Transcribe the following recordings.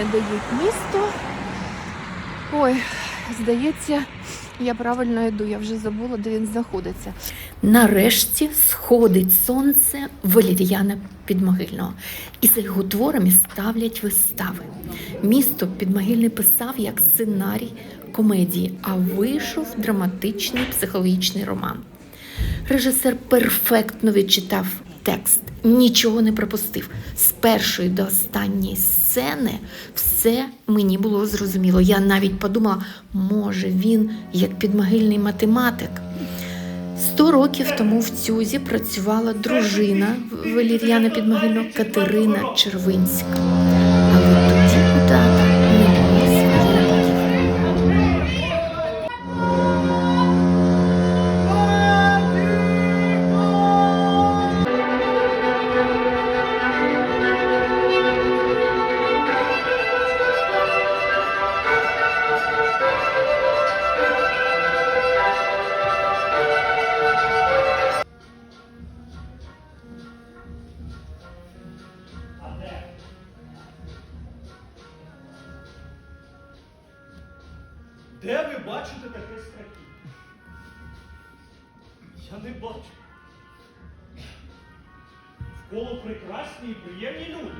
сьогодні дають місто. Ой, здається, я правильно йду, я вже забула, де він знаходиться. Нарешті сходить сонце Валеріана Підмогильного. І за його творами ставлять вистави. Місто Підмогильний писав як сценарій комедії, а вийшов драматичний психологічний роман. Режисер перфектно відчитав текст, нічого не пропустив. З першої до останньої сцени все мені було зрозуміло. Я навіть подумала, може він як підмогильний математик. Сто років тому в Цюзі працювала дружина Валір'яна Підмогильного Катерина Червинська. Де ви бачите таке страхіття? Я не бачу. Вколо прекрасні і приємні люди.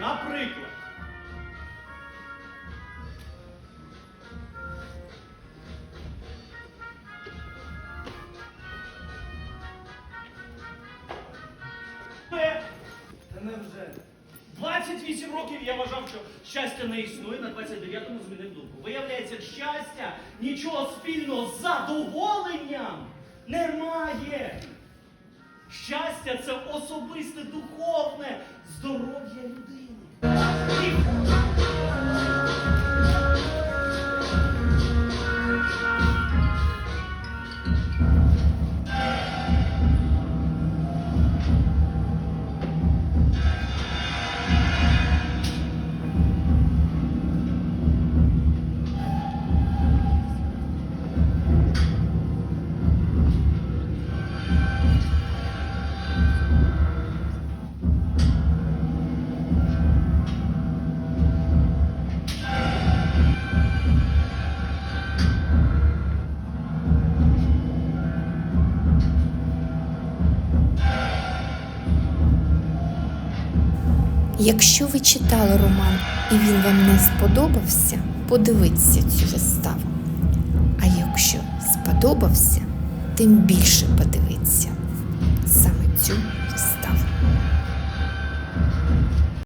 Наприклад, невже? 28 років я вважав, що щастя не існує, на 29-му змінив думку. Виявляється, щастя нічого спільного з задоволенням немає. Щастя це особисте духовне здоров'я людини. Якщо ви читали роман і він вам не сподобався, подивіться цю виставу. А якщо сподобався, тим більше подивіться. Саме